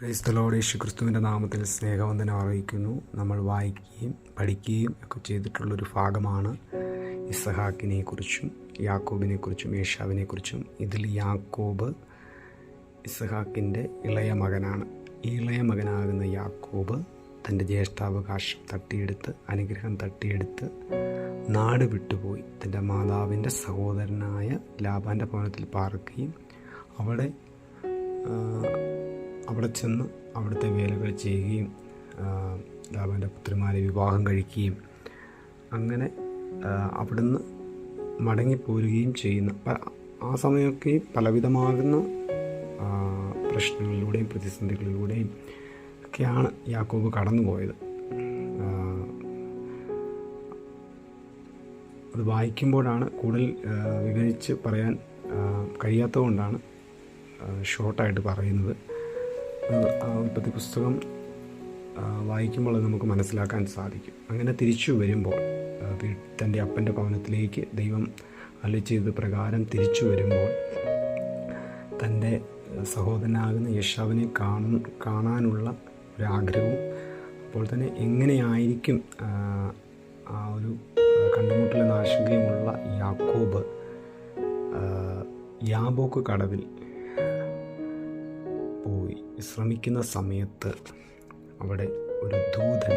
ക്രൈസ്തലോട് യേശു ക്രിസ്തുവിന്റെ നാമത്തിൽ സ്നേഹവന്ദനം അറിയിക്കുന്നു. നമ്മൾ വായിക്കുകയും പഠിക്കുകയും ഒക്കെ ചെയ്തിട്ടുള്ളൊരു ഭാഗമാണ് ഇസഹാക്കിനെ കുറിച്ചും യാക്കോബിനെ കുറിച്ചും യേശാവിനെ കുറിച്ചും ഇതിൽ യാക്കോബ് ഇസഹാക്കിന്റെ ഇളയ മകനാണ്. ഈ ഇളയ മകനാകുന്ന യാക്കോബ് തന്റെ ജ്യേഷ്ഠാവകാശം തട്ടിയെടുത്ത് അനുഗ്രഹം തട്ടിയെടുത്ത് നാട് വിട്ടുപോയി. തന്റെ മാതാവിന്റെ സഹോദരനായ ലാബാന്റെ ഭവനത്തിൽ പാർക്കുകയും അവിടെ അവിടെ ചെന്ന് അവിടുത്തെ വേലകൾ ചെയ്യുകയും ലാബാന്റെ പുത്രിമാരെ വിവാഹം കഴിക്കുകയും അങ്ങനെ അവിടുന്ന് മടങ്ങിപ്പോരുകയും ചെയ്യുന്ന ആ സമയമൊക്കെ പലവിധമാകുന്ന പ്രശ്നങ്ങളിലൂടെയും പ്രതിസന്ധികളിലൂടെയും ഒക്കെയാണ് യാക്കോബ് കടന്നുപോയത്. പോയത് അത് വായിക്കുമ്പോഴാണ് കൂടുതൽ വിവരിച്ച് പറയാൻ കഴിയാത്തതുകൊണ്ടാണ് ഷോർട്ടായിട്ട് പറയുന്നത്. ഉൽപ്പത്തി പുസ്തകം വായിക്കുമ്പോൾ നമുക്ക് മനസ്സിലാക്കാൻ സാധിക്കും. അങ്ങനെ തിരിച്ചു വരുമ്പോൾ തന്റെ അപ്പന്റെ ഭവനത്തിലേക്ക് ദൈവം അല്ലെ ചെയ്ത പ്രകാരം തിരിച്ചു വരുമ്പോൾ തന്റെ സഹോദരനാകുന്ന യശാവിനെ കാണു കാണാനുള്ള ഒരാഗ്രഹവും അപ്പോൾ തന്നെ എങ്ങനെയായിരിക്കും ആ, ഒരു കണ്ടുമുട്ടലെന്ന ആശങ്കയുമുള്ള യാക്കോബ് യാബോക്ക് കടവിൽ പോയി ശ്രമിക്കുന്ന സമയത്ത് അവിടെ ഒരു ദൂതൻ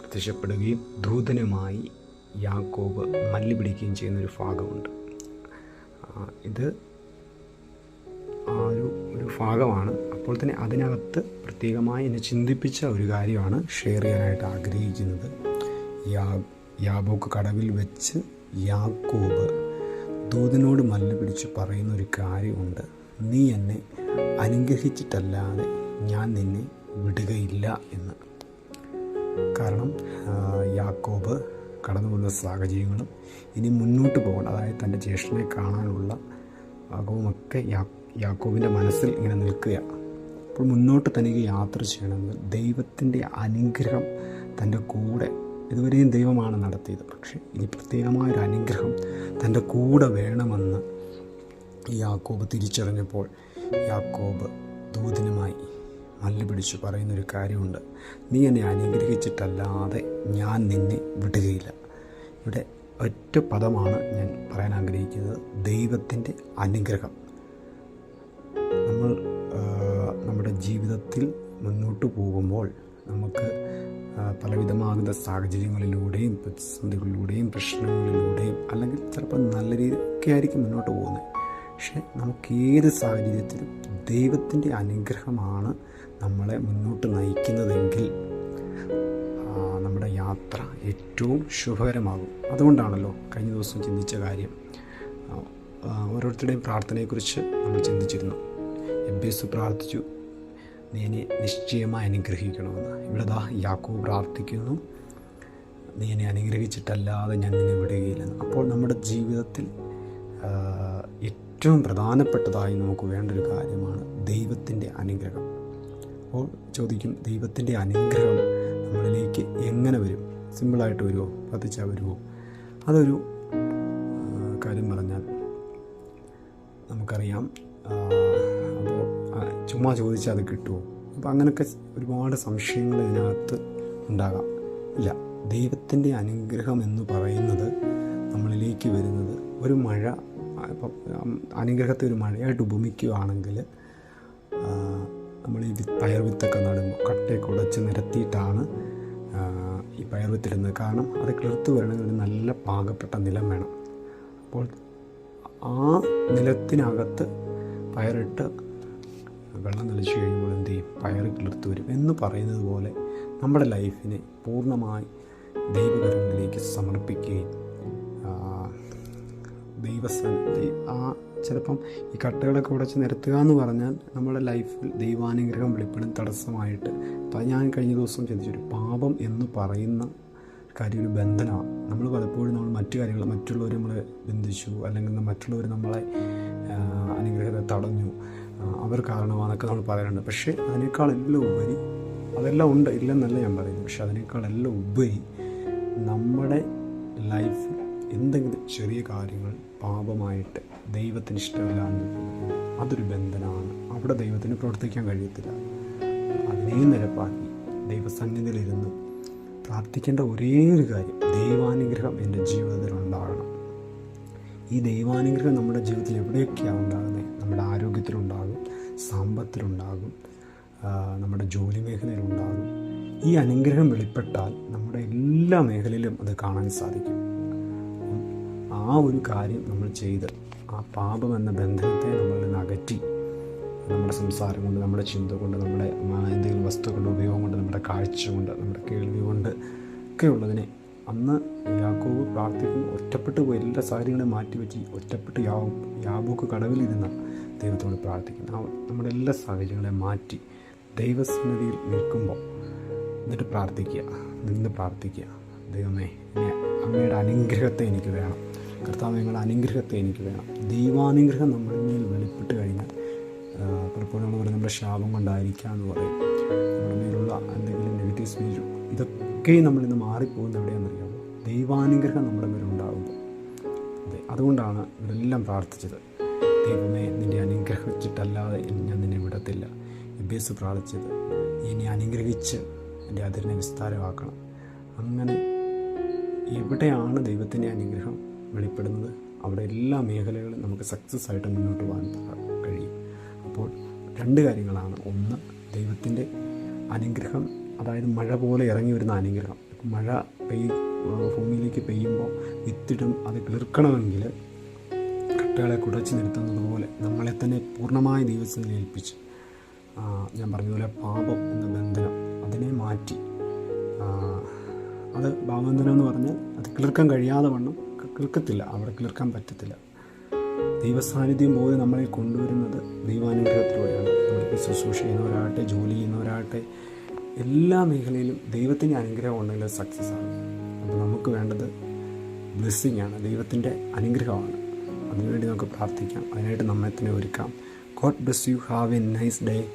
പ്രത്യക്ഷപ്പെടുകയും ദൂതനുമായി യാക്കോബ് മല്ലി പിടിക്കുകയും ചെയ്യുന്ന ഒരു ഭാഗമുണ്ട്. ഇത് ആ ഒരു ഒരു ഭാഗമാണ്. അപ്പോൾ തന്നെ അതിനകത്ത് പ്രത്യേകമായി എന്നെ ചിന്തിപ്പിച്ച ഒരു കാര്യമാണ് ഷെയർ ചെയ്യാനായിട്ട് ആഗ്രഹിക്കുന്നത്. യാ യാബോക്ക് കടവിൽ വെച്ച് യാക്കോബ് ദൂതനോട് മല്ലി പിടിച്ച് പറയുന്ന ഒരു കാര്യമുണ്ട്. നീ എന്നെ അനുഗ്രഹിച്ചിട്ടല്ലാതെ ഞാൻ നിന്നെ വിടുകയില്ല എന്ന്. കാരണം യാക്കോബ് കടന്നു വന്ന സാഹചര്യങ്ങളും ഇനി മുന്നോട്ട് പോകണം. അതായത് തന്റെ ജ്യേഷ്ഠനെ കാണാനുള്ള ഭാഗവുമൊക്കെ യാ യാക്കോബിന്റെ മനസ്സിൽ ഇങ്ങനെ നിൽക്കുക അപ്പോൾ മുന്നോട്ട് തനിക്ക് യാത്ര ചെയ്യണമെങ്കിൽ ദൈവത്തിന്റെ അനുഗ്രഹം തന്റെ കൂടെ ഇതുവരെയും ദൈവമാണ് നടത്തിയത്. പക്ഷേ ഇനി പ്രത്യേകമായൊരു അനുഗ്രഹം തന്റെ കൂടെ വേണമെന്ന് യാക്കോബ് തിരിച്ചറിഞ്ഞപ്പോൾ യാക്കോബ് ദൂതനുമായി മല്ല് പിടിച്ചു പറയുന്നൊരു കാര്യമുണ്ട്. നീ എന്നെ അനുഗ്രഹിച്ചിട്ടല്ലാതെ ഞാൻ നിന്നെ വിടുകയില്ല. ഇവിടെ ഒറ്റ പദമാണ് ഞാൻ പറയാൻ ആഗ്രഹിക്കുന്നത്. ദൈവത്തിന്റെ അനുഗ്രഹം. നമ്മൾ നമ്മുടെ ജീവിതത്തിൽ മുന്നോട്ട് പോകുമ്പോൾ നമുക്ക് പലവിധമാകുന്ന സാഹചര്യങ്ങളിലൂടെയും പ്രതിസന്ധികളിലൂടെയും പ്രശ്നങ്ങളിലൂടെയും അല്ലെങ്കിൽ ചിലപ്പോൾ നല്ല രീതിയൊക്കെ ആയിരിക്കും മുന്നോട്ട് പോകുന്നത്. പക്ഷേ ഏത് സാഹചര്യത്തിലും ദൈവത്തിന്റെ അനുഗ്രഹമാണ് നമ്മളെ മുന്നോട്ട് നയിക്കുന്നതെങ്കിൽ നമ്മുടെ യാത്ര ഏറ്റവും ശുഭകരമാകും. അതുകൊണ്ടാണല്ലോ കഴിഞ്ഞ ദിവസം ചിന്തിച്ച കാര്യം. ഓരോരുത്തരുടെയും പ്രാർത്ഥനയെക്കുറിച്ച് നമ്മൾ ചിന്തിച്ചിരുന്നു. എബേസ് പ്രാർത്ഥിച്ചു നീ എന്നെ നിശ്ചയമായി അനുഗ്രഹിക്കണമെന്ന്. ഇവിടെ ദാ യാക്കോ പ്രാർത്ഥിക്കുന്നു നീ എന്നെ അനുഗ്രഹിച്ചിട്ടല്ലാതെ ഞാൻ നിന്നെ വിടുകയില്ലെന്ന് അപ്പോൾ നമ്മുടെ ജീവിതത്തിൽ ഏറ്റവും പ്രധാനപ്പെട്ടതായി നമുക്ക് വേണ്ട ഒരു കാര്യമാണ് ദൈവത്തിന്റെ അനുഗ്രഹം. അപ്പോൾ ചോദിക്കും ദൈവത്തിന്റെ അനുഗ്രഹം നമ്മളിലേക്ക് എങ്ങനെ വരും? സിമ്പിളായിട്ട് വരുമോ പതിച്ചാൽ വരുമോ അതൊരു കാര്യം പറഞ്ഞാൽ നമുക്കറിയാം അപ്പോൾ ചുമ്മാ ചോദിച്ചാൽ അത് കിട്ടുമോ അപ്പോൾ അങ്ങനെയൊക്കെ ഒരുപാട് സംശയങ്ങൾ ഇതിനകത്ത് ഉണ്ടാകാം. ഇല്ല ദൈവത്തിന്റെ അനുഗ്രഹം എന്ന് പറയുന്നത് നമ്മളിലേക്ക് വരുന്നത് ഒരു മഴ ഇപ്പം അനുഗ്രഹത്തെ ഒരു മഴയായിട്ട് ഉപമിക്കുകയാണെങ്കിൽ നമ്മൾ ഈ പയർ വിത്തൊക്കെ നടുമ്പോൾ കട്ടയൊക്കെ ഉടച്ച് നിരത്തിയിട്ടാണ് ഈ പയർ വിത്തിടുന്നത്. കാരണം അത് കിളിർത്ത് വരണമെങ്കിൽ നല്ല പാകപ്പെട്ട നിലം വേണം. അപ്പോൾ ആ നിലത്തിനകത്ത് പയറിട്ട് വെള്ളം തെളിച്ച് കഴിയുമ്പോൾ എന്ത് ചെയ്യും? പയർ കിളിർത്ത് വരും. എന്ന് പറയുന്നത് പോലെ നമ്മുടെ ലൈഫിനെ പൂർണമായി ദൈവകരങ്ങളിലേക്ക് സമർപ്പിക്കുകയും ദൈവസന്നിധി ആ ചിലപ്പം ഈ കട്ടകളൊക്കെ ഉടച്ച് നിരത്തുക എന്ന് പറഞ്ഞാൽ നമ്മുടെ ലൈഫിൽ ദൈവാനുഗ്രഹം വെളിപ്പെടും തടസ്സമായിട്ട്. അപ്പം ഞാൻ കഴിഞ്ഞ ദിവസം ചിന്തിച്ചൊരു പാപം എന്ന് പറയുന്ന കാര്യം ഒരു ബന്ധനമാണ്. നമ്മൾ പലപ്പോഴും നമ്മൾ മറ്റു കാര്യങ്ങൾ മറ്റുള്ളവർ നമ്മളെ ബന്ധിച്ചു അല്ലെങ്കിൽ മറ്റുള്ളവർ നമ്മളെ അനുഗ്രഹത്തെ തടഞ്ഞു. അവർ കാരണമാണെന്നൊക്കെ നമ്മൾ പറയാറുണ്ട് പക്ഷേ അതിനേക്കാളെല്ലാം ഉപരി അതെല്ലാം ഉണ്ട് ഇല്ലെന്നല്ല ഞാൻ പറയുന്നത്. പക്ഷെ അതിനേക്കാളെല്ലാം ഉപരി നമ്മുടെ ലൈഫിൽ എന്തെങ്കിലും ചെറിയ കാര്യങ്ങൾ പാപമായിട്ട് ദൈവത്തിന് ഇഷ്ടമില്ലാന്ന് അതൊരു ബന്ധനമാണ് അവിടെ ദൈവത്തിന് പ്രവർത്തിക്കാൻ കഴിയത്തില്ല. അതിനെയും നിരപ്പാക്കി ദൈവസന്നിധിയിലിരുന്ന് പ്രാർത്ഥിക്കേണ്ട ഒരേ ഒരു കാര്യം ദൈവാനുഗ്രഹം എന്റെ ജീവിതത്തിൽ ഉണ്ടാകണം. ഈ ദൈവാനുഗ്രഹം നമ്മുടെ ജീവിതത്തിൽ എവിടെയൊക്കെയാണ് ഉണ്ടാകുന്നത് നമ്മുടെ ആരോഗ്യത്തിലുണ്ടാകും സമ്പത്തിലുണ്ടാകും നമ്മുടെ ജോലി മേഖലയിലുണ്ടാകും. ഈ അനുഗ്രഹം വെളിപ്പെട്ടാൽ നമ്മുടെ എല്ലാ മേഖലയിലും അത് കാണാൻ സാധിക്കും. ആ ഒരു കാര്യം നമ്മൾ ചെയ്ത് ആ പാപം എന്ന ബന്ധനത്തെ നമ്മൾ അകറ്റി. നമ്മുടെ സംസാരം കൊണ്ട് നമ്മുടെ ചിന്ത കൊണ്ട് നമ്മുടെ എന്തെങ്കിലും വസ്തുക്കളുടെ ഉപയോഗം കൊണ്ട് നമ്മുടെ കാഴ്ച കൊണ്ട് നമ്മുടെ കേൾവി കൊണ്ട് ഒക്കെ ഉള്ളതിനെ അന്ന് യാക്കോബ് പ്രാർത്ഥിക്കും ഒറ്റപ്പെട്ടു പോയി എല്ലാ മാറ്റി മാറ്റിവെച്ച് ഒറ്റപ്പെട്ട് യാ യാബോക്ക് കടവിലിരുന്ന ദൈവത്തോട് പ്രാർത്ഥിക്കുന്നു. ആ നമ്മുടെ എല്ലാ സാഹചര്യങ്ങളെ മാറ്റി ദൈവസന്നിധിയിൽ നിൽക്കുമ്പോൾ എന്നിട്ട് പ്രാർത്ഥിക്കുക നിന്ന് പ്രാർത്ഥിക്കുക. ദൈവമേ അങ്ങയുടെ അനുഗ്രഹത്തെ എനിക്ക് വേണം. കർത്താവ് നിങ്ങളുടെ അനുഗ്രഹത്തെ എനിക്ക് വേണം. ദൈവാനുഗ്രഹം നമ്മുടെ മേൽ വെളിപ്പെട്ട് കഴിഞ്ഞാൽ പലപ്പോഴും നമ്മൾ പറയും നമ്മുടെ ശാപം കൊണ്ടായിരിക്കാം എന്ന് പറയും. നമ്മുടെ മേലുള്ള എന്തെങ്കിലും നെഗറ്റീവ് സ്പീച്ച് ഇതൊക്കെയും മാറിപ്പോകുന്ന എവിടെയാണെന്നറിയാമോ? ദൈവാനുഗ്രഹം നമ്മുടെ മേലുണ്ടാകുമ്പോൾ അതെ അതുകൊണ്ടാണ് ഇവരെല്ലാം പ്രാർത്ഥിച്ചത്. ദൈവമേ നിന്നെ അനുഗ്രഹിച്ചിട്ടല്ലാതെ ഞാൻ നിന്നെ വിടത്തില്ല. എബേസ് പ്രാർത്ഥിച്ചത് എന്നെ അനുഗ്രഹിച്ച് എന്റെ അതിരിനെ വിസ്താരമാക്കണം. അങ്ങനെ എവിടെയാണ് ദൈവത്തിന്റെ അനുഗ്രഹം? വെളിപ്പെടുന്നത്. അവിടെ എല്ലാ മേഖലകളും നമുക്ക് സക്സസ് ആയിട്ട് മുന്നോട്ട് പോകാൻ കഴിയും. അപ്പോൾ രണ്ട് കാര്യങ്ങളാണ്. ഒന്ന് ദൈവത്തിന്റെ അനുഗ്രഹം അതായത് മഴ പോലെ ഇറങ്ങി വരുന്ന അനുഗ്രഹം. മഴ പെയ് ഭൂമിയിലേക്ക് പെയ്യുമ്പോൾ വിത്തിടും അത് കിളിർക്കണമെങ്കിൽ കട്ടകളെ കുടച്ചു നിർത്തുന്നത് പോലെ നമ്മളെ തന്നെ പൂർണമായ ദൈവത്തിൽ ഏൽപ്പിച്ച് ഞാൻ പറഞ്ഞതുപോലെ പാപം എന്ന ബന്ധനം അതിനെ മാറ്റി അത് ഭാവബന്ധനം എന്ന് പറഞ്ഞാൽ അത് കിളിർക്കാൻ കഴിയാതെ വണ്ണം ക- കിളിർക്കത്തില്ല അവിടെ കിളിർക്കാൻ പറ്റത്തില്ല. ദൈവസാന്നിധ്യം പോലെ നമ്മളെ കൊണ്ടുവരുന്നത് ദൈവാനുഗ്രഹത്തിലൂടെയാണ്. നമ്മളിപ്പോൾ ശുശ്രൂഷ ചെയ്യുന്നവരാകട്ടെ ജോലി ചെയ്യുന്നവരാകട്ടെ എല്ലാ മേഖലയിലും ദൈവത്തിന്റെ അനുഗ്രഹം ഉണ്ടെങ്കിൽ സക്സസ് ആണ്. അപ്പോൾ നമുക്ക് വേണ്ടത് ബ്ലെസ്സിങ് ആണ് ദൈവത്തിന്റെ അനുഗ്രഹമാണ്. അതിനുവേണ്ടി നമുക്ക് പ്രാർത്ഥിക്കാം. അതിനായിട്ട് നമ്മെ തന്നെ ഒരുക്കാം. God bless you have a nice day